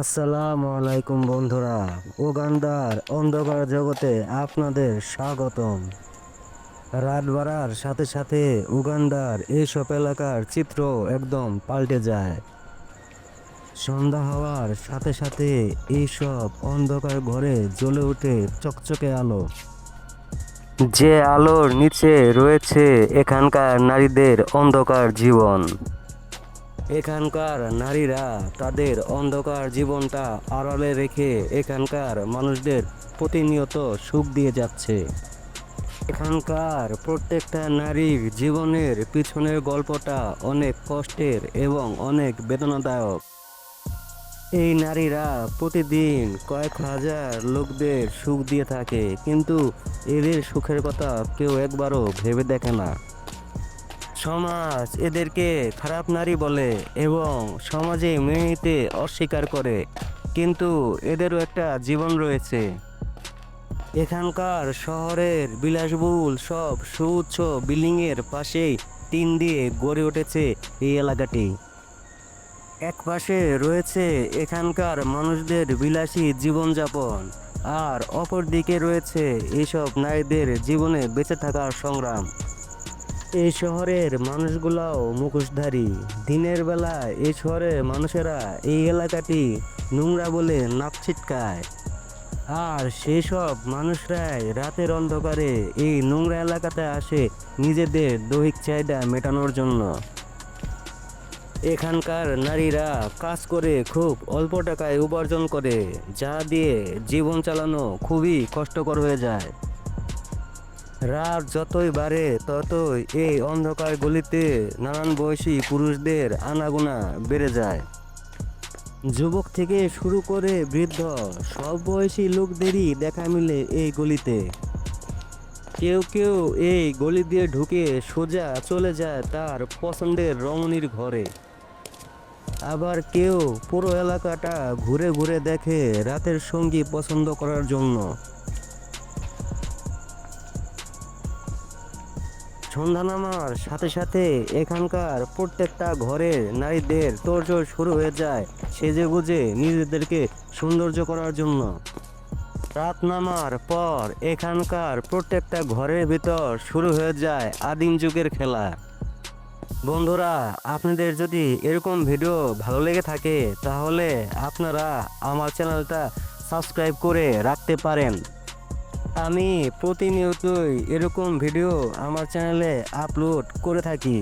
আসসালামু আলাইকুম বন্ধুরা, উগান্ডার অন্ধকার জগতে আপনাদের স্বাগতম। রাত বাড়ার সাথে সাথে উগান্ডার এইসব এলাকার চিত্র একদম পাল্টে যায়। সন্ধ্যা হওয়ার সাথে সাথে এইসব অন্ধকার ঘরে জ্বলে ওঠে চকচকে আলো। যে আলোর নিচে রয়েছে এখানকার নারীদের অন্ধকার জীবন। এখানকার নারীরা তাদের অন্ধকার জীবনটা আড়ালে রেখে এখানকার মানুষদের প্রতিনিয়ত সুখ দিয়ে যাচ্ছে। এখানকার প্রত্যেকটা নারীর জীবনের পিছনের গল্পটা অনেক কষ্টের এবং অনেক বেদনাদায়ক। এই নারীরা প্রতিদিন কয়েক হাজার লোকদের সুখ দিয়ে থাকে, কিন্তু এদের সুখের কথা কেউ একবারও ভেবে দেখে না। সমাজ এদেরকে খারাপ নারী বলে এবং সমাজে নিতে অস্বীকার করে। কিন্তু এদেরও একটা জীবন রয়েছে। এখানকার শহরের বিলাসবহুল সব সুউচ্চ বিল্ডিংয়ের পাশেই টিন দিয়ে গড়ে উঠেছে এই এলাকাটি। এক পাশে রয়েছে এখানকার মানুষদের বিলাসী জীবনযাপন আর অপর দিকে রয়েছে এইসব নারীদের জীবনে বেঁচে থাকার সংগ্রাম। এই শহরের মানুষগুলাও মুখোশধারী। দিনের বেলা এই শহরের মানুষেরা এই এলাকাটি নোংরা বলে নাক ছিটকায়। আর সেই সব মানুষরাই রাতের অন্ধকারে এই নোংরা এলাকাতে আসে নিজেদের দৈহিক চাহিদা মেটানোর জন্য। এখানকার নারীরা কাজ করে খুব অল্প টাকায় উপার্জন করে, যা দিয়ে জীবন চালানো খুবই কষ্টকর হয়ে যায়। রাত যতই বাড়ে, ততই এই অন্ধকার গলিতে নানান বয়সী পুরুষদের আনাগোনা বেড়ে যায়। যুবক থেকে শুরু করে বৃদ্ধ, সব বয়সী লোকদেরই দেখা মিলে এই গলিতে। কেউ কেউ এই গলি দিয়ে ঢুকে সোজা চলে যায় তার পছন্দের রমণীর ঘরে। আবার কেউ পুরো এলাকাটা ঘুরে ঘুরে দেখে রাতের সঙ্গী পছন্দ করার জন্য। সন্ধ্যা নামার সাথে সাথে এখানকার প্রত্যেকটা ঘরের নারীদের তোড়জোড় শুরু হয়ে যায় সেজে গুজে নিজেদেরকে সৌন্দর্য করার জন্য। রাত নামার পর এখানকার প্রত্যেকটা ঘরের ভিতর শুরু হয়ে যায় আদিম যুগের খেলা। বন্ধুরা, আপনাদের যদি এরকম ভিডিও ভালো লেগে থাকে, তাহলে আপনারা আমার চ্যানেলটা সাবস্ক্রাইব করে রাখতে পারেন। আমি প্রতিনিয়তই এরকম ভিডিও আমার চ্যানেলে আপলোড করে থাকি।